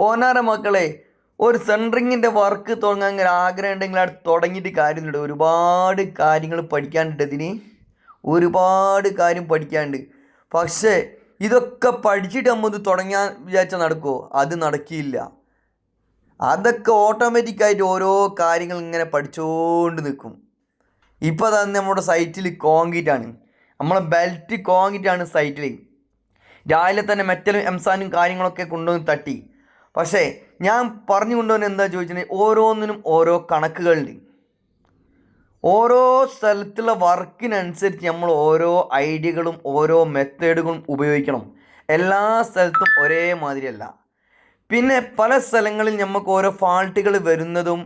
പോനാര മക്കളെ ഒരു സെൻട്രിങ്ങിന്റെ വർക്ക് തുടങ്ങാൻ ഇങ്ങനെ ആഗ്രഹം ഉണ്ടെങ്കിൽ അത് തുടങ്ങിയിട്ട് കാര്യമുണ്ട് ഒരുപാട് കാര്യങ്ങൾ പഠിക്കാനുണ്ട് ഇതിന്. ഒരുപാട് കാര്യം പഠിക്കാനുണ്ട്. പക്ഷേ ഇതൊക്കെ പഠിച്ചിട്ട് നമ്മൾ തുടങ്ങാൻ വിചാരിച്ചാൽ നടക്കുമോ അത് നടക്കില്ല. അതൊക്കെ ഓട്ടോമാറ്റിക്കായിട്ട് ഓരോ കാര്യങ്ങൾ ഇങ്ങനെ പഠിച്ചുകൊണ്ട് നിൽക്കും. ഇപ്പോൾ തന്നെ നമ്മുടെ സൈറ്റിൽ കോൺക്രീറ്റ് ആണ്. നമ്മളെ ബെൽറ്റ് കോൺക്രീറ്റ് ആണ് സൈറ്റിൽ രാവിലെ തന്നെ മെറ്റലും എംസാനും കാര്യങ്ങളൊക്കെ കൊണ്ടുവന്ന് തട്ടി. പക്ഷേ ഞാൻ പറഞ്ഞു കൊണ്ടുവന്ന് എന്താ ചോദിച്ചിട്ടുണ്ടെങ്കിൽ ഓരോന്നിനും ഓരോ കണക്കുകളുണ്ട്. ഓരോ സ്ഥലത്തുള്ള വർക്കിനനുസരിച്ച് നമ്മൾ ഓരോ ഐഡിയകളും ഓരോ മെത്തേഡുകളും ഉപയോഗിക്കണം. എല്ലാ സ്ഥലത്തും ഒരേ മാതിരിയല്ല പിന്നെ പല സ്ഥലങ്ങളിൽ നമുക്ക് ഓരോ ഫാൾട്ടുകൾ വരുന്നതും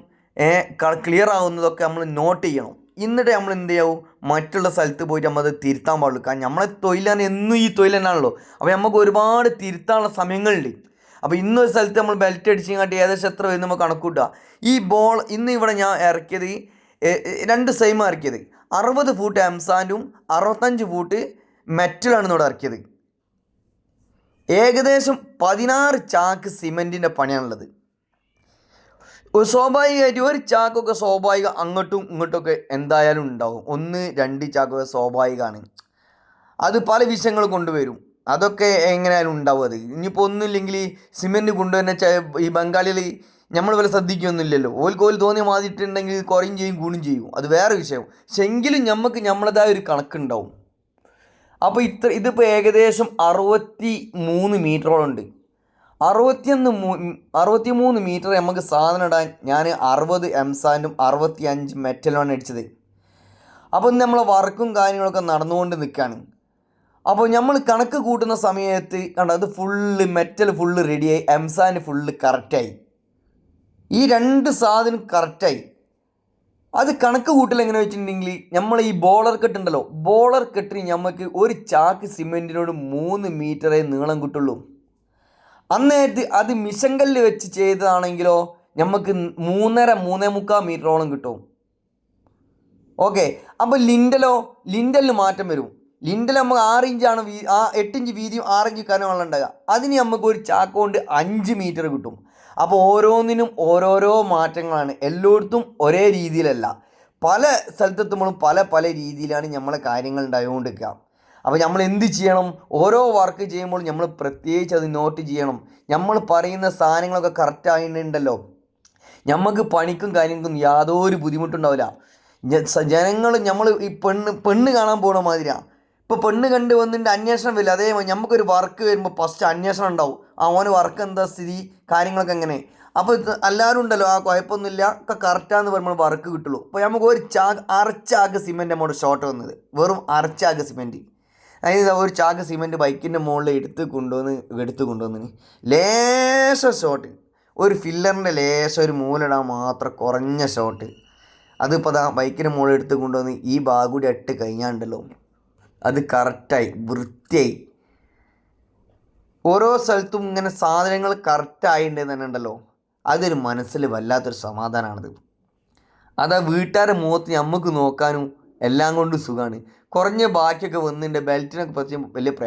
ക്ലിയർ ആവുന്നതൊക്കെ നമ്മൾ നോട്ട് ചെയ്യണം. എന്നിട്ട് നമ്മൾ എന്ത് ചെയ്യാവും മറ്റുള്ള സ്ഥലത്ത് പോയിട്ട് നമ്മൾ അത് തിരുത്താൻ പാടുള്ളൂ. കാരണം നമ്മളെ തൊഴിലാണ് എന്നും ഈ തൊഴിൽ തന്നെയാണല്ലോ. അപ്പോൾ നമുക്ക് ഒരുപാട് തിരുത്താനുള്ള സമയങ്ങളുണ്ട്. അപ്പോൾ ഇന്നൊരു സ്ഥലത്ത് നമ്മൾ ബെൽറ്റ് അടിച്ചിങ്ങാട്ട് ഏകദേശം എത്ര വരും നമുക്ക് കണക്കൂട്ടുക ഈ ബോൾ ഇന്ന് ഇവിടെ ഞാൻ ഇറക്കിയത് രണ്ട് സെയിം ഇറക്കിയത്. അറുപത് ഫൂട്ട് എംസാൻഡും അറുപത്തഞ്ച് ഫൂട്ട് മെറ്റലാണ് ഇവിടെ ഇറക്കിയത്. ഏകദേശം പതിനാറ് ചാക്ക് സിമെന്റിന്റെ പണിയാണുള്ളത്. സ്വാഭാവികമായിട്ട് ഒരു ചാക്കൊക്കെ സ്വാഭാവിക അങ്ങോട്ടും ഇങ്ങോട്ടൊക്കെ എന്തായാലും ഉണ്ടാവും. ഒന്ന് രണ്ട് ചാക്കൊക്കെ സ്വാഭാവികമാണ്. അത് പല വിഷയങ്ങൾ കൊണ്ടുവരും. അതൊക്കെ എങ്ങനെയായാലും ഉണ്ടാവും അത്. ഇനിയിപ്പോൾ ഒന്നുമില്ലെങ്കിൽ സിമെന്റ് കൊണ്ടുവരുന്ന ച ഈ ബംഗാളിൽ നമ്മൾ വല്ല ശ്രദ്ധിക്കുകയൊന്നുമില്ലല്ലോ ഓൽക്ക് ഓൽ തോന്നിയ മാതിട്ടുണ്ടെങ്കിൽ കുറയും ചെയ്യും കൂടും ചെയ്യും. അത് വേറെ വിഷയം. പക്ഷെ എങ്കിലും നമുക്ക് നമ്മളതായ ഒരു കണക്കുണ്ടാവും. അപ്പോൾ ഇത്ര ഇതിപ്പോൾ ഏകദേശം അറുപത്തി മൂന്ന് മീറ്ററോളം ഉണ്ട്. അറുപത്തിയൊന്ന് അറുപത്തി മൂന്ന് മീറ്റർ നമുക്ക് സാധനം ഇടാൻ ഞാൻ അറുപത് എംസാൻഡും അറുപത്തി അഞ്ച് മെറ്റലുമാണ് അടിച്ചത്. അപ്പോൾ ഇന്ന് നമ്മളെ വർക്കും കാര്യങ്ങളൊക്കെ നടന്നുകൊണ്ട് നിൽക്കുകയാണ് അപ്പോൾ നമ്മൾ കണക്ക് കൂട്ടുന്ന സമയത്ത് കണ്ട അത് ഫുള്ള് മെറ്റൽ ഫുള്ള് റെഡിയായി എംസാൻ ഫുള്ള് കറക്റ്റായി ഈ രണ്ട് സാധനം കറക്റ്റായി അത് കണക്ക് കൂട്ടൽ എങ്ങനെ വെച്ചിട്ടുണ്ടെങ്കിൽ നമ്മൾ ഈ ബോളർ കെട്ട് ഉണ്ടല്ലോ ബോളർ കെട്ടിന് നമുക്ക് ഒരു ചാക്ക് സിമെന്റിനോട് മൂന്ന് മീറ്ററേ നീളം കിട്ടുള്ളൂ. അന്നേരത്ത് അത് മിഷങ്കല്ല് വെച്ച് ചെയ്തതാണെങ്കിലോ നമുക്ക് മൂന്നര മൂന്നേ മുക്കാൽ മീറ്ററോളം കിട്ടും. ഓക്കെ അപ്പോൾ ലിൻഡലോ ലിൻഡലിന് മാറ്റം വരും. ലിൻഡൽ നമുക്ക് ആറ് ഇഞ്ചാണ് വീ ആ എട്ട് ഇഞ്ച് വീതിയും ആറ് ഇഞ്ച് കനമാണ് ഉണ്ടാകുക അതിന് നമുക്ക് ഒരു ചാക്ക് കൊണ്ട് അഞ്ച് മീറ്റർ കിട്ടും. അപ്പോൾ ഓരോന്നിനും ഓരോരോ മാറ്റങ്ങളാണ്. എല്ലായിടത്തും ഒരേ രീതിയിലല്ല. പല സ്ഥലത്തെത്തുമ്പോഴും പല പല രീതിയിലാണ് നമ്മളെ കാര്യങ്ങൾ ഉണ്ടായിക്കൊണ്ടിരിക്കുക. അപ്പോൾ നമ്മൾ എന്ത് ചെയ്യണം? ഓരോ വർക്ക് ചെയ്യുമ്പോൾ നമ്മൾ പ്രത്യേകിച്ച് അത് നോട്ട് ചെയ്യണം. നമ്മൾ പറയുന്ന സാധനങ്ങളൊക്കെ കറക്റ്റ് ആയിട്ടുണ്ടല്ലോ നമുക്ക് പണിക്കും കാര്യങ്ങൾക്കും യാതൊരു ബുദ്ധിമുട്ടുണ്ടാവില്ല ജനങ്ങൾ നമ്മൾ ഈ പെണ്ണ് പെണ്ണ് കാണാൻ പോകണ മാതിരിയാണ് ഇപ്പോൾ പെണ്ണ് കണ്ട് വന്നിട്ട് അന്വേഷണം വരില്ല. അതേ നമുക്കൊരു വർക്ക് വരുമ്പോൾ ഫസ്റ്റ് അന്വേഷണം ഉണ്ടാവും. ആ ഓന് വർക്ക് എന്താ സ്ഥിതി കാര്യങ്ങളൊക്കെ എങ്ങനെ? അപ്പോൾ എല്ലാവരും ഉണ്ടല്ലോ ആ കുഴപ്പമൊന്നുമില്ല ഒക്കെ കറക്റ്റാന്ന് പറയുമ്പോൾ വർക്ക് കിട്ടുള്ളൂ. അപ്പോൾ നമുക്ക് ഒരു ചാക്ക് അരച്ചാക്ക് സിമെന്റ് നമ്മുടെ ഷോർട്ട് വന്നത്. വെറും അരച്ചാക്ക് സിമെന്റ് അതായത് ഒരു ചാക്ക് സിമെന്റ് ബൈക്കിന്റെ മുകളിൽ എടുത്ത് കൊണ്ടുവന്ന് എടുത്ത് കൊണ്ടുവന്നിന്. ലേശം ഷോട്ട് ഒരു ഫില്ലറിന്റെ ലേശം ഒരു മൂലിടാൻ മാത്രം കുറഞ്ഞ ഷോട്ട് അതിപ്പോൾ അതാ ബൈക്കിന്റെ മുകളിൽ എടുത്ത് കൊണ്ടുവന്ന് ഈ ഭാഗം അട്ട് കഴിഞ്ഞാണ്ടല്ലോ. അത് കറക്റ്റായി വൃത്തിയായി. ഓരോ സ്ഥലത്തും ഇങ്ങനെ സാധനങ്ങൾ കറക്റ്റായിട്ടുണ്ട് തന്നെ ഉണ്ടല്ലോ. അതൊരു മനസ്സിൽ വല്ലാത്തൊരു സമാധാനമാണത് അതാ വീട്ടുകാരെ മുഖത്ത് നമുക്ക് നോക്കാനും എല്ലാം കൊണ്ടും സുഖമാണ് കുറഞ്ഞ ബാക്കിയൊക്കെ വന്നിട്ടുണ്ട് ബെൽറ്റിനൊക്കെ പറ്റി വലിയ പ്രയാസം